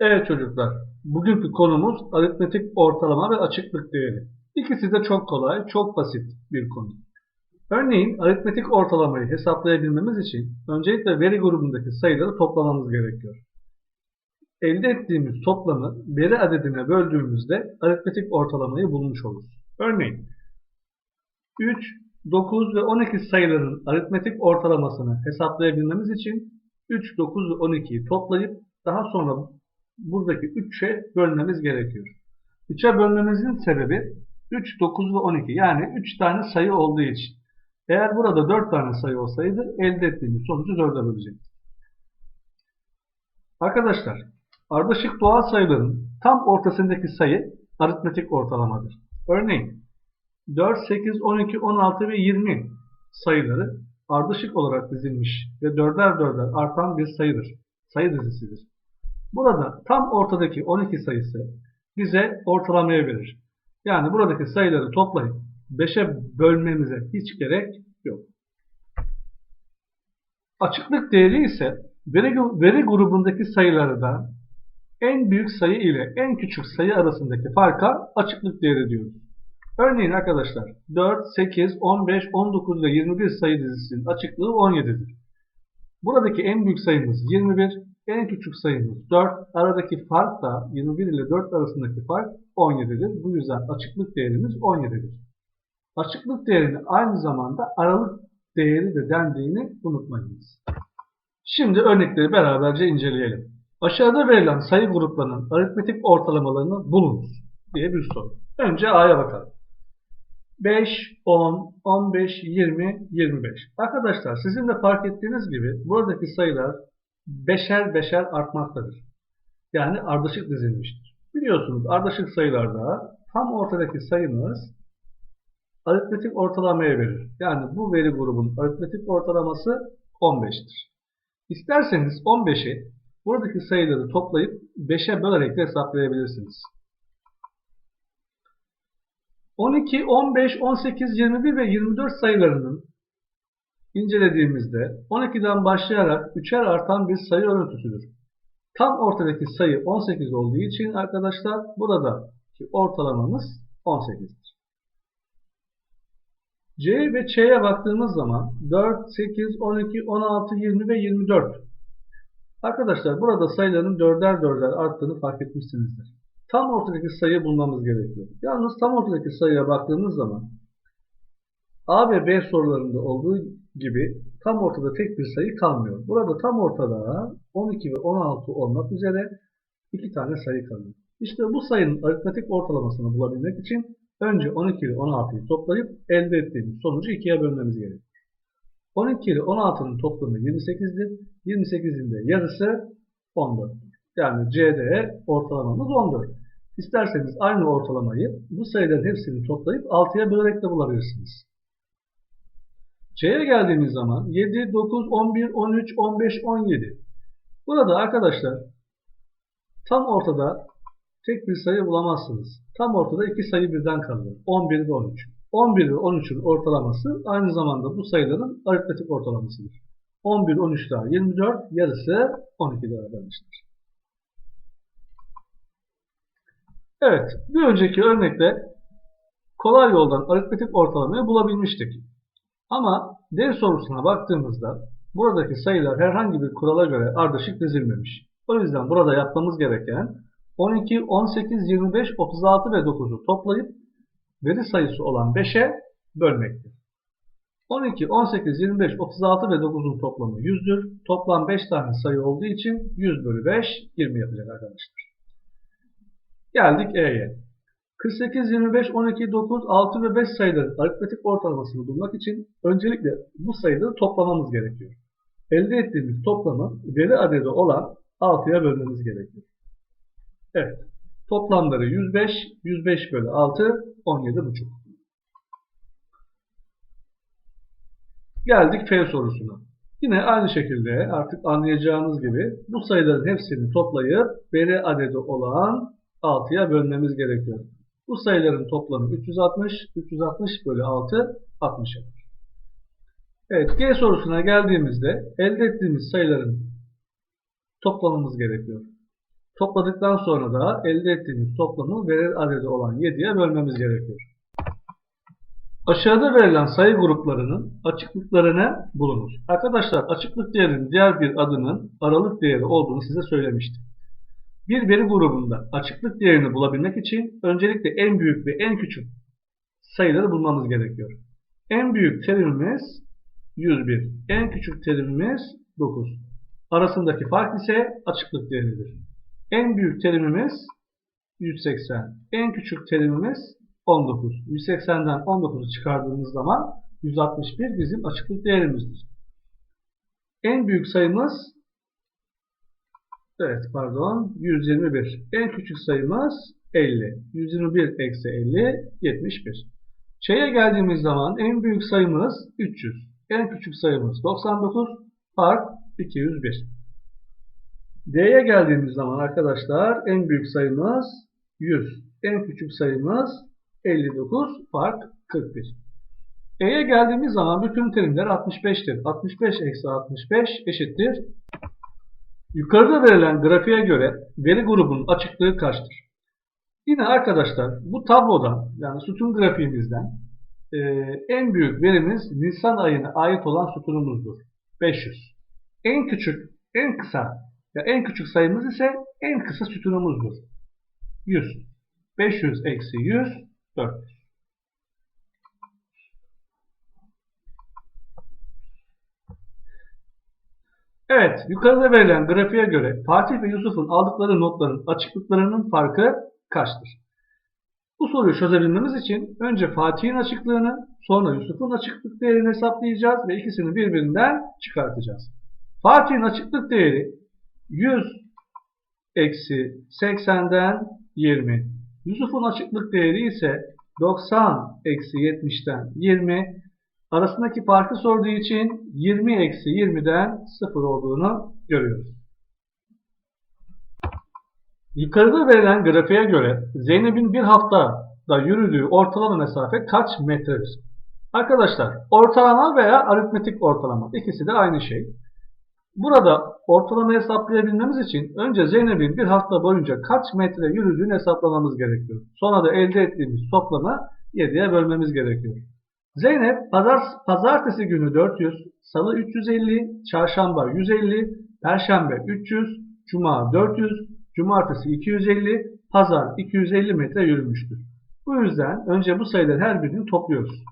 Evet çocuklar, bugünkü konumuz aritmetik ortalama ve açıklık değeri. İkisi de çok kolay, çok basit bir konu. Örneğin aritmetik ortalamayı hesaplayabilmemiz için öncelikle veri grubundaki sayıları toplamamız gerekiyor. Elde ettiğimiz toplamı veri adedine böldüğümüzde aritmetik ortalamayı bulmuş oluruz. Örneğin 3, 9 ve 12 sayılarının aritmetik ortalamasını hesaplayabilmemiz için 3, 9 ve 12'yi toplayıp daha sonra buradaki 3'e bölmemiz gerekiyor. 3'e bölmemizin sebebi 3, 9 ve 12 yani 3 tane sayı olduğu için. Eğer burada 4 tane sayı olsaydı elde ettiğimiz sonucu 4'e bölecektik. Arkadaşlar ardışık doğal sayıların tam ortasındaki sayı aritmetik ortalamadır. Örneğin 4, 8, 12, 16 ve 20 sayıları ardışık olarak dizilmiş ve dörder dörder artan bir sayıdır. Sayı dizisidir. Burada tam ortadaki 12 sayısı bize ortalamayı verir. Yani buradaki sayıları toplayıp 5'e bölmemize hiç gerek yok. Açıklık değeri ise veri, veri grubundaki sayılardan en büyük sayı ile en küçük sayı arasındaki farka açıklık değeri diyoruz. Örneğin arkadaşlar 4, 8, 15, 19 ve 21 sayı dizisinin açıklığı 17'dir. Buradaki en büyük sayımız 21, en küçük sayımız 4. Aradaki fark da 21 ile 4 arasındaki fark 17'dir. Bu yüzden açıklık değerimiz 17'dir. Açıklık değerini aynı zamanda aralık değeri de dendiğini unutmayınız. Şimdi örnekleri beraberce inceleyelim. Aşağıda verilen sayı gruplarının aritmetik ortalamalarını bulunuz diye bir soru. Önce A'ya bakalım. 5, 10, 15, 20, 25. Arkadaşlar sizin de fark ettiğiniz gibi buradaki sayılar beşer beşer artmaktadır. Yani ardışık dizilmiştir. Biliyorsunuz ardışık sayılarda tam ortadaki sayımız aritmetik ortalamaya verir. Yani bu veri grubunun aritmetik ortalaması 15'tir. İsterseniz 15'i buradaki sayıları toplayıp 5'e bölerek de hesaplayabilirsiniz. 12, 15, 18, 21 ve 24 sayılarının incelediğimizde 12'den başlayarak 3'er artan bir sayı örüntüsüdür. Tam ortadaki sayı 18 olduğu için arkadaşlar burada ortalamamız 18'dir. C ve Ç'ye baktığımız zaman 4, 8, 12, 16, 20 ve 24. Arkadaşlar burada sayıların dörder dörder arttığını fark etmişsinizdir. Tam ortadaki sayı bulmamız gerekiyor. Yalnız tam ortadaki sayıya baktığımız zaman A ve B sorularında olduğu gibi tam ortada tek bir sayı kalmıyor. Burada tam ortada 12 ve 16 olmak üzere iki tane sayı kalıyor. İşte bu sayının aritmetik ortalamasını bulabilmek için önce 12 ile 16'yı toplayıp elde ettiğimiz sonucu ikiye bölmemiz gerekiyor. 12 ile 16'nın toplamı 28'dir. 28'in de yarısı 14. Yani CD ortalamamız 14. İsterseniz aynı ortalamayı bu sayıların hepsini toplayıp 6'ya bölerek de bulabilirsiniz. C'ye geldiğimiz zaman 7, 9, 11, 13, 15, 17. Burada arkadaşlar tam ortada tek bir sayı bulamazsınız. Tam ortada iki sayı birden kalıyor. 11 ve 13. 11 ve 13'ün ortalaması aynı zamanda bu sayıların aritmetik ortalamasıdır. 11, 13 daha 24, yarısı 12 daha. Evet, bir önceki örnekte kolay yoldan aritmetik ortalamayı bulabilmiştik. Ama D sorusuna baktığımızda buradaki sayılar herhangi bir kurala göre ardışık dizilmemiş. O yüzden burada yapmamız gereken 12, 18, 25, 36 ve 9'u toplayıp veri sayısı olan 5'e bölmektir. 12, 18, 25, 36 ve 9'un toplamı 100'dür. Toplam 5 tane sayı olduğu için 100 bölü 5, 20 yapacak arkadaşlar. Geldik E'ye. 48, 25, 12, 9, 6 ve 5 sayıların aritmetik ortalamasını bulmak için öncelikle bu sayıları toplamamız gerekiyor. Elde ettiğimiz toplamı veri adedi olan 6'ya bölmemiz gerekiyor. Evet. Toplamları 105, 105 bölü 6, 17,5. Geldik F sorusuna. Yine aynı şekilde artık anlayacağınız gibi bu sayıların hepsini toplayıp veri adedi olan 6'ya bölmemiz gerekiyor. Bu sayıların toplamı 360. 360 bölü 6 60 yapar. Evet G sorusuna geldiğimizde elde ettiğimiz sayıların toplamamız gerekiyor. Topladıktan sonra da elde ettiğimiz toplamı verir adedi olan 7'ye bölmemiz gerekiyor. Aşağıda verilen sayı gruplarının açıklıklarını bulunuz. Arkadaşlar açıklık değerinin diğer bir adının aralık değeri olduğunu size söylemiştim. Bir veri grubunda açıklık değerini bulabilmek için öncelikle en büyük ve en küçük sayıları bulmamız gerekiyor. En büyük terimimiz 101, en küçük terimimiz 9. Arasındaki fark ise açıklık değeridir. En büyük terimimiz 180, en küçük terimimiz 19. 180'den 19'u çıkardığımız zaman 161 bizim açıklık değerimizdir. En büyük sayımız evet pardon 121. En küçük sayımız 50. 121 eksi 50 71. Ç'ye geldiğimiz zaman en büyük sayımız 300. En küçük sayımız 99. Fark 201. D'ye geldiğimiz zaman arkadaşlar en büyük sayımız 100. En küçük sayımız 59 fark 41. E'ye geldiğimiz zaman bütün terimler 65'tir. 65 eksi 65 eşittir. Yukarıda verilen grafiğe göre veri grubunun açıklığı kaçtır? Yine arkadaşlar bu tablodan yani sütun grafiğimizden e, en büyük verimiz Nisan ayına ait olan sütunumuzdur. 500. En küçük, en kısa ya en küçük sayımız ise en kısa sütunumuzdur. 100. 500 eksi 100 400. Evet, yukarıda verilen grafiğe göre Fatih ve Yusuf'un aldıkları notların açıklıklarının farkı kaçtır? Bu soruyu çözebilmemiz için önce Fatih'in açıklığını, sonra Yusuf'un açıklık değerini hesaplayacağız ve ikisini birbirinden çıkartacağız. Fatih'in açıklık değeri 100 eksi 80'den 20. Yusuf'un açıklık değeri ise 90 eksi 70'ten 20. Arasındaki farkı sorduğu için 20 eksi 20'den 0 olduğunu görüyoruz. Yukarıda verilen grafiğe göre Zeynep'in bir haftada yürüdüğü ortalama mesafe kaç metredir? Arkadaşlar ortalama veya aritmetik ortalama ikisi de aynı şey. Burada ortalama hesaplayabilmemiz için önce Zeynep'in bir hafta boyunca kaç metre yürüdüğünü hesaplamamız gerekiyor. Sonra da elde ettiğimiz toplamı 7'ye bölmemiz gerekiyor. Zeynep pazar, pazartesi günü 400, salı 350, çarşamba 150, perşembe 300, cuma 400, cumartesi 250, pazar 250 metre yürümüştür. Bu yüzden önce bu sayıların her birini topluyoruz.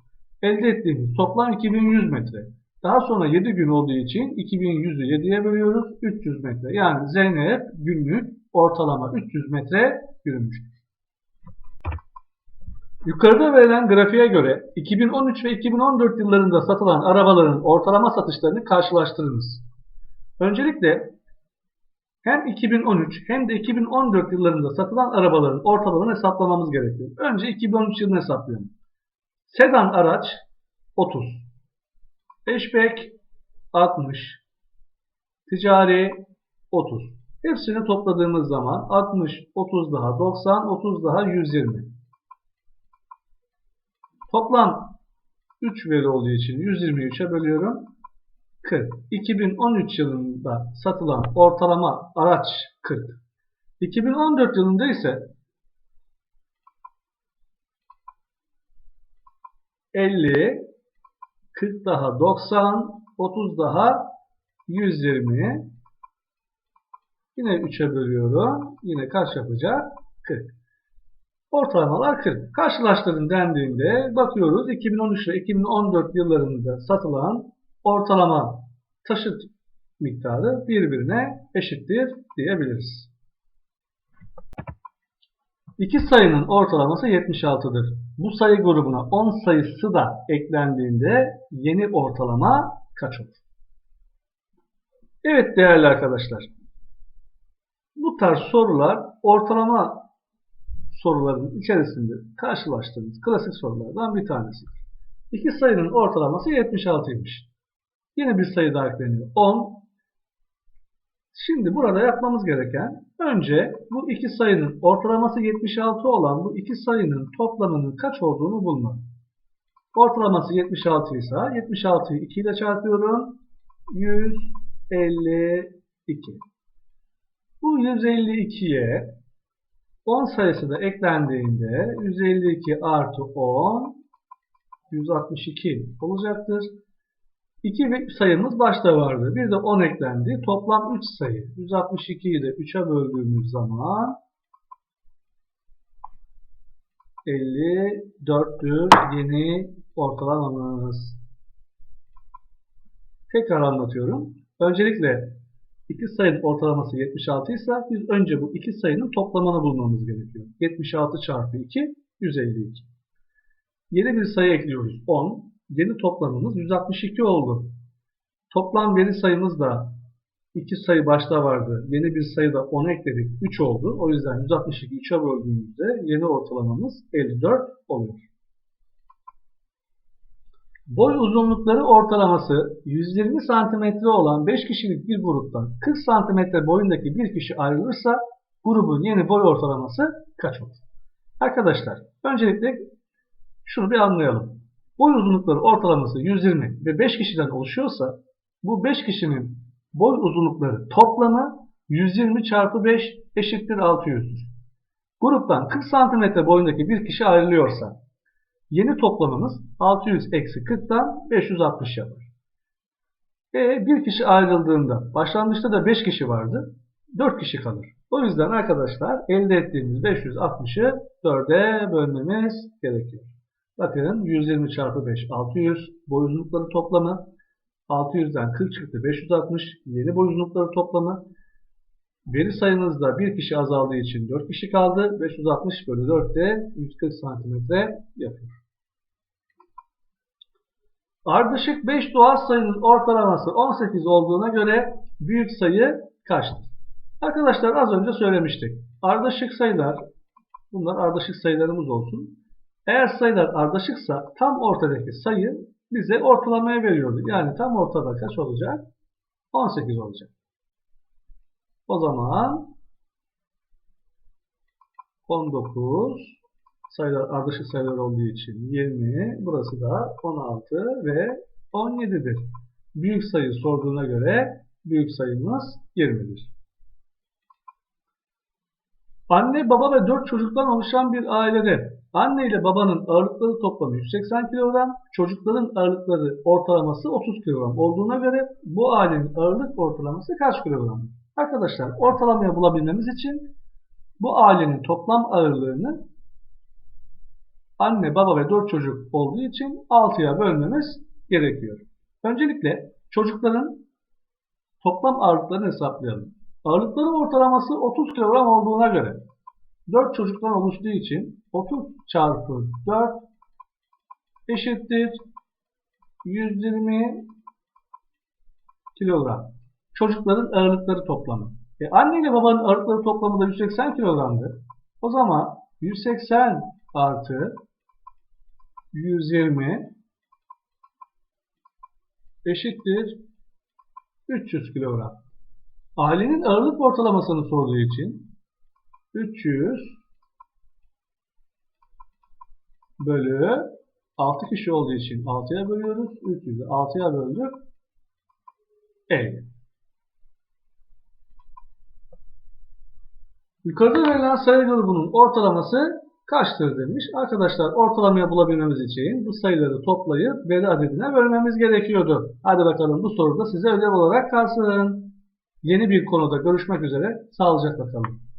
Elde ettiğimiz toplam 2100 metre. Daha sonra 7 gün olduğu için 2100'ü 7'ye bölüyoruz. 300 metre. Yani Zeynep günlük ortalama 300 metre yürümüştür. Yukarıda verilen grafiğe göre 2013 ve 2014 yıllarında satılan arabaların ortalama satışlarını karşılaştırınız. Öncelikle hem 2013 hem de 2014 yıllarında satılan arabaların ortalamasını hesaplamamız gerekiyor. Önce 2013 yılını hesaplayalım. Sedan araç 30. Hatchback 60. Ticari 30. Hepsini topladığımız zaman 60, 30 daha 90, 30 daha 120. Toplam 3 veri olduğu için 123'e bölüyorum. 40. 2013 yılında satılan ortalama araç 40. 2014 yılında ise 50, 40 daha 90, 30 daha 120. Yine 3'e bölüyorum. Yine kaç yapacak? 40. Ortalamalar 40. Karşılaştırın dendiğinde bakıyoruz 2013 ve 2014 yıllarında satılan ortalama taşıt miktarı birbirine eşittir diyebiliriz. İki sayının ortalaması 76'dır. Bu sayı grubuna 10 sayısı da eklendiğinde yeni ortalama kaç olur? Evet değerli arkadaşlar. Bu tarz sorular ortalama soruların içerisinde karşılaştığımız klasik sorulardan bir tanesidir. İki sayının ortalaması 76'ymış. Yine bir sayı daha ekleniyor. 10. Şimdi burada yapmamız gereken önce bu iki sayının ortalaması 76 olan bu iki sayının toplamının kaç olduğunu bulmak. Ortalaması 76 ise 76'yı 2 ile çarpıyorum. 152. Bu 152'ye 10 sayısı da eklendiğinde 152 artı 10 162 olacaktır. 2 sayımız başta vardı. Bir de 10 eklendi. Toplam 3 sayı. 162'yi de 3'e böldüğümüz zaman 54'tür yeni ortalamamız. Tekrar anlatıyorum. Öncelikle iki sayının ortalaması 76 ise biz önce bu iki sayının toplamını bulmamız gerekiyor. 76 çarpı 2 152. Yeni bir sayı ekliyoruz 10. Yeni toplamımız 162 oldu. Toplam veri sayımız da iki sayı başta vardı. Yeni bir sayı da 10 ekledik. 3 oldu. O yüzden 162 3'e böldüğümüzde yeni ortalamamız 54 oluyor. Boy uzunlukları ortalaması 120 cm olan 5 kişilik bir gruptan 40 cm boyundaki bir kişi ayrılırsa grubun yeni boy ortalaması kaç olur? Arkadaşlar öncelikle şunu bir anlayalım. Boy uzunlukları ortalaması 120 ve 5 kişiden oluşuyorsa bu 5 kişinin boy uzunlukları toplamı 120 çarpı 5 eşittir 600'dür. Gruptan 40 cm boyundaki bir kişi ayrılıyorsa yeni toplamımız 600 eksi 40'tan 560 yapar. E bir kişi ayrıldığında başlangıçta da 5 kişi vardı. 4 kişi kalır. O yüzden arkadaşlar elde ettiğimiz 560'ı 4'e bölmemiz gerekiyor. Bakın 120 çarpı 5 600 boy uzunlukları toplamı 600'den 40 çıktı 560 yeni boy uzunlukları toplamı veri sayımızda bir kişi azaldığı için 4 kişi kaldı 560 bölü 4 de 140 santimetre yapıyor. Ardışık 5 doğal sayının ortalaması 18 olduğuna göre büyük sayı kaçtır? Arkadaşlar az önce söylemiştik. Ardışık sayılar bunlar ardışık sayılarımız olsun. Eğer sayılar ardışıksa tam ortadaki sayı bize ortalamaya veriyordu. Yani tam ortada kaç olacak? 18 olacak. O zaman 19 sayılar ardışık sayılar olduğu için 20 burası da 16 ve 17'dir. Büyük sayı sorduğuna göre büyük sayımız 20'dir. Anne, baba ve 4 çocuktan oluşan bir ailede anne ile babanın ağırlıkları toplamı 180 kilogram, çocukların ağırlıkları ortalaması 30 kilogram olduğuna göre bu ailenin ağırlık ortalaması kaç kilogram? Arkadaşlar ortalamayı bulabilmemiz için bu ailenin toplam ağırlığını anne, baba ve 4 çocuk olduğu için 6'ya bölmemiz gerekiyor. Öncelikle çocukların toplam ağırlıklarını hesaplayalım. Ağırlıkları ortalaması 30 kilogram olduğuna göre 4 çocuktan oluştuğu için 30 çarpı 4 eşittir 120 kilogram. Çocukların ağırlıkları toplamı. E anne ile babanın ağırlıkları toplamı da 180 kilogramdı. O zaman 180 artı 120 eşittir 300 kilogram. Ailenin ağırlık ortalamasını sorduğu için 300 bölü 6 kişi olduğu için 6'ya bölüyoruz. 300'ü 6'ya böldük. 50. Yukarıda verilen sayı grubunun ortalaması kaçtır demiş. Arkadaşlar ortalamayı bulabilmemiz için bu sayıları toplayıp veri adedine bölmemiz gerekiyordu. Hadi bakalım bu soruda size ödev olarak kalsın. Yeni bir konuda görüşmek üzere. Sağlıcakla kalın.